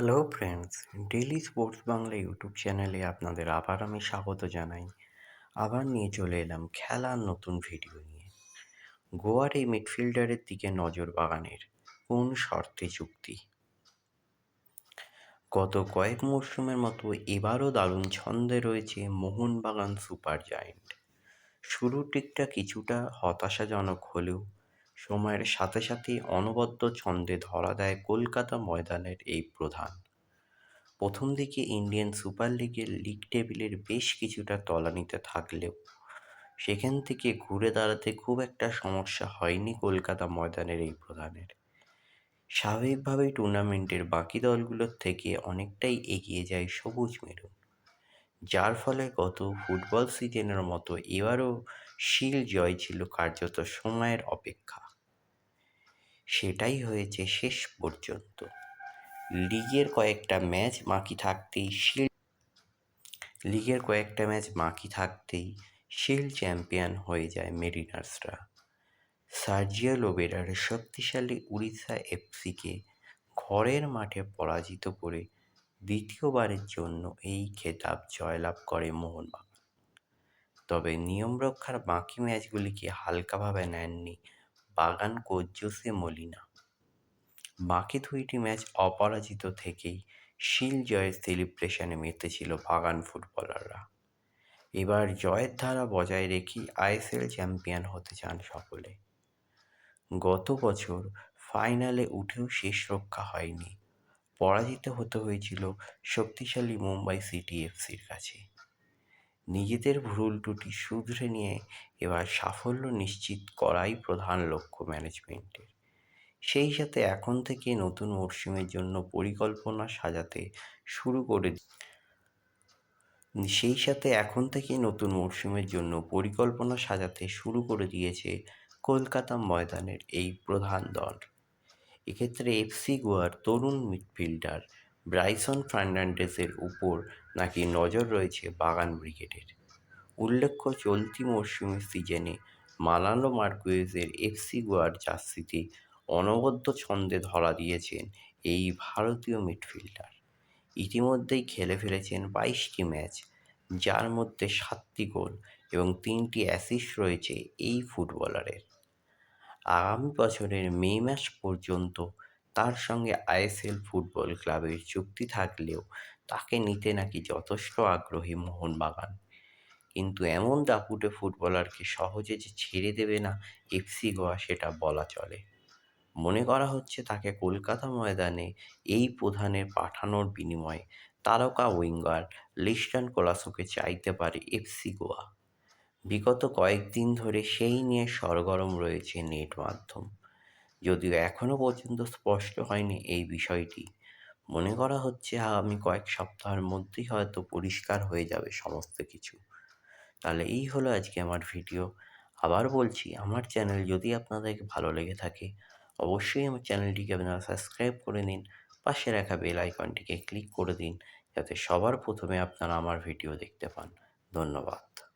Hello friends daily sports Bangla YouTube চ্যানেলে আপনাদের আবার আমি স্বাগত জানাই। আবার নিয়ে চলে এলাম খেলার নতুন ভিডিও নিয়ে। গোয়ার এই মিডফিল্ডারের দিকে নজর বাগানের কোন শর্তে চুক্তি? গত কয়েক মরশুমের মতো এবারও দারুণ ছন্দে রয়েছে মোহনবাগান সুপার জায়েন্ট। শুরুর দিকটা কিছুটা হতাশাজনক হলেও সময়ের সাথে সাথে অনবদ্য ছন্দে ধরা দেয় কলকাতা ময়দানের এই প্রধান। প্রথম দিকে ইন্ডিয়ান সুপার লিগের লিগ টেবিলের বেশ কিছুটা তলানিতে থাকলেও সেখান থেকে ঘুরে দাঁড়াতে খুব একটা সমস্যা হয়নি কলকাতা ময়দানের এই প্রধানের। স্বাভাবিকভাবেই টুর্নামেন্টের বাকি দলগুলোর থেকে অনেকটাই এগিয়ে যায় সবুজ মেরুন, যার ফলে গত ফুটবল সিজনের মতো এবারও শিল জয় ছিল কার্যত সময়ের অপেক্ষা। সেটাই হয়েছে শেষ পর্যন্ত। লিগের কয়েকটা ম্যাচ বাকি থাকতেই শিল্ড লিগের কয়েকটা ম্যাচ বাকি থাকতেই শিল্ড চ্যাম্পিয়ন হয়ে যায় মেরিনার্সরা। সার্জিয়া লোবেরার শক্তিশালী উড়িষ্যা এফসিকে ঘরের মাঠে পরাজিত করে দ্বিতীয়বারের জন্য এই খেতাব জয়লাভ করে মোহনবাগান। তবে নিয়ম রক্ষার বাকি ম্যাচগুলিকে হালকাভাবে নেননি বাগান কোচ জোসে মলিনা। বাকি দুইটি ম্যাচ অপরাজিত থেকেই শিল জয়ের সেলিব্রেশনে মেতেছিল বাগান ফুটবলাররা। এবার জয়ের ধারা বজায় রেখেই আইএসএল চ্যাম্পিয়ন হতে চান সকলে। গত বছর ফাইনালে উঠেও শেষ রক্ষা হয়নি। পরাজিত হতে হয়েছিল শক্তিশালী মুম্বাই সিটি এফসির কাছে। নিজেদের ভুল টুটি শুধরে নিয়ে এবার সাফল্য নিশ্চিত করাই প্রধান লক্ষ্য ম্যানেজমেন্টের। সেই সাথে এখন থেকে নতুন মরশুমের জন্য পরিকল্পনা সাজাতে শুরু করে সেই সাথে এখন থেকে নতুন মরশুমের জন্য পরিকল্পনা সাজাতে শুরু করে দিয়েছে কলকাতা ময়দানের এই প্রধান দল। এক্ষেত্রে এফসি গোয়ার তরুণ মিডফিল্ডার ব্রাইসন ফার্নান্ডেসের উপর নাকি নজর রয়েছে বাগান ব্রিগেডের? উল্লেখ্য, চলতি মরশুমের সিজনে মালানো মার্কুয়েজের এফসি গোয়ার জার্সিতে অনবদ্য ছন্দে ধরা দিয়েছেন এই ভারতীয় মিডফিল্ডার। ইতিমধ্যেই খেলে ফেলেছেন বাইশটি ম্যাচ, যার মধ্যে সাতটি গোল এবং তিনটি অ্যাসিস্ট রয়েছে এই ফুটবলারের। আগামী বছরের মে মাস পর্যন্ত তার সঙ্গে আইএসএল ফুটবল ক্লাবের চুক্তি থাকলেও তাকে নিতে নাকি যথেষ্ট আগ্রহী মোহনবাগান। কিন্তু এমন দাপুটে ফুটবলারকে সহজে যে ছেড়ে দেবে না এফসি গোয়া সেটা বলা চলে। মনে করা হচ্ছে তাকে কলকাতা ময়দানে এই প্রধানের পাঠানোর বিনিময়ে তারকা উইঙ্গার লিস্টন কোলাসোকে চাইতে পারে এফসি গোয়া। বিগত কয়েকদিন ধরে সেই নিয়ে সরগরম রয়েছে নেট মাধ্যম। যদিও এখনও পর্যন্ত স্পষ্ট হয়নি এই বিষয়টি। মনে করা হচ্ছে আগামী কয়েক সপ্তাহের মধ্যেই হয়তো পরিষ্কার হয়ে যাবে সমস্ত কিছু। তাহলে এই হলো আজকে আমার ভিডিও। আবার বলছি, আমার চ্যানেল যদি আপনাদেরকে ভালো লেগে থাকে, অবশ্যই আমার চ্যানেলটিকে আপনারা সাবস্ক্রাইব করে নিন, পাশে রাখা বেল আইকনটিকে ক্লিক করে দিন, যাতে সবার প্রথমে আপনারা আমার ভিডিও দেখতে পান। ধন্যবাদ।